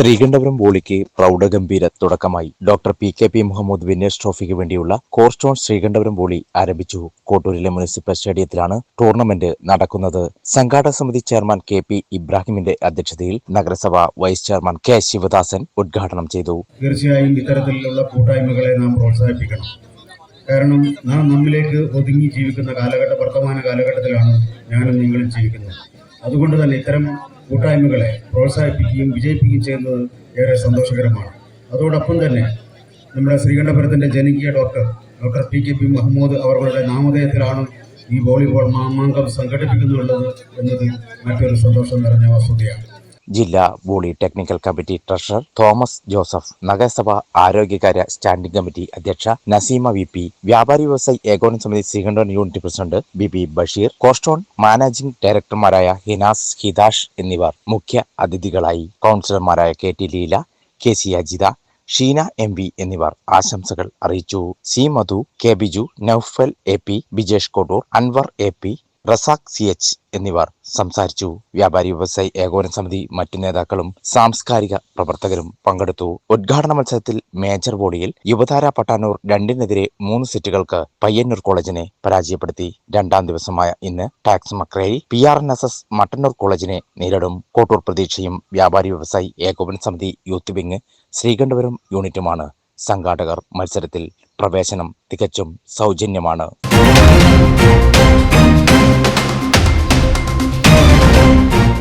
ശ്രീകണ്ഠപുരം ബോളിക്ക് പ്രൗഢഗംഭീര തുടക്കമായി. Doctor P K P Muhammad winners ട്രോഫിക്ക് വേണ്ടിയുള്ള കോർസ്റ്റോൺ ശ്രീകണ്ഠപുരം ബോളി ആരംഭിച്ചു. കോട്ടൂരിലെ മുനിസിപ്പൽ സ്റ്റേഡിയത്തിലാണ് ടൂർണമെന്റ് നടക്കുന്നത്. സംഘാടക സമിതി ചെയർമാൻ കെ പി ഇബ്രാഹിമിന്റെ അധ്യക്ഷതയിൽ നഗരസഭ വൈസ് ചെയർമാൻ കെ ശിവദാസൻ ഉദ്ഘാടനം ചെയ്തു. തീർച്ചയായും ഇത്തരത്തിലുള്ള കൂട്ടായ്മകളെ നാം പ്രോത്സാഹിപ്പിക്കണം. കാരണം നാം നമ്മിലേക്ക് ഒതുങ്ങി ജീവിക്കുന്ന കാലഘട്ട വർത്തമാന കാലഘട്ടത്തിലാണ് ഞാനും നിങ്ങളും ജീവിക്കുന്നത്. അതുകൊണ്ട് തന്നെ ഇത്തരം കൂട്ടായ്മകളെ പ്രോത്സാഹിപ്പിക്കുകയും വിജയിപ്പിക്കുകയും ചെയ്യുന്നത് ഏറെ സന്തോഷകരമാണ്. അതോടൊപ്പം തന്നെ നമ്മുടെ ശ്രീകണ്ഠപുരത്തിന്റെ ജനകീയ doctor doctor P K P Muhammad അവരുടെ നാമധേയത്തിലാണ് ഈ വോളിബോൾ മാമാങ്കം സംഘടിപ്പിക്കുന്നുള്ളത് എന്നത് മറ്റൊരു സന്തോഷം നിറഞ്ഞ വസ്തുതയാണ്. ജില്ലാ volley technical committee treasurer Thomas Joseph നഗരസഭ ആരോഗ്യകാര്യ സ്റ്റാൻഡിംഗ് കമ്മിറ്റി അധ്യക്ഷ നസീമ വി പി വ്യാപാരി വ്യവസായി ഏകോപന സമിതി Sreekandan unit president B P Basheer കോസ്റ്റോൺ managing ഡയറക്ടർമാരായ ഹിനാസ് ഹിദാഷ് എന്നിവർ മുഖ്യ അതിഥികളായി. കൗൺസിലർമാരായ K T Leela K C Ajitha Sheena M V എന്നിവർ ആശംസകൾ അറിയിച്ചു. C Madhu K Biju Noufal A P Bijesh Kottoor Anwar A P Razak C H എന്നിവർ സംസാരിച്ചു. വ്യാപാരി വ്യവസായി ഏകോപന സമിതി മറ്റു നേതാക്കളും സാംസ്കാരിക പ്രവർത്തകരും പങ്കെടുത്തു. ഉദ്ഘാടന മത്സരത്തിൽ മേജർ ബോഡിയിൽ യുവതാര പട്ടാനൂർ രണ്ടിനെതിരെ മൂന്ന് സെറ്റുകൾക്ക് പയ്യന്നൂർ കോളേജിനെ പരാജയപ്പെടുത്തി. രണ്ടാം ദിവസമായ ഇന്ന് tax Makreri P R N S S Mattannur കോളേജിനെ നേരിടും. കോട്ടൂർ പ്രതീക്ഷയും വ്യാപാരി വ്യവസായി ഏകോപന സമിതി യൂത്ത് വിങ് ശ്രീകണ്ഠപുരം യൂണിറ്റുമാണ് സംഘാടകർ മത്സരത്തിൽ പ്രവേശനം തികച്ചും സൗജന്യമാണ്.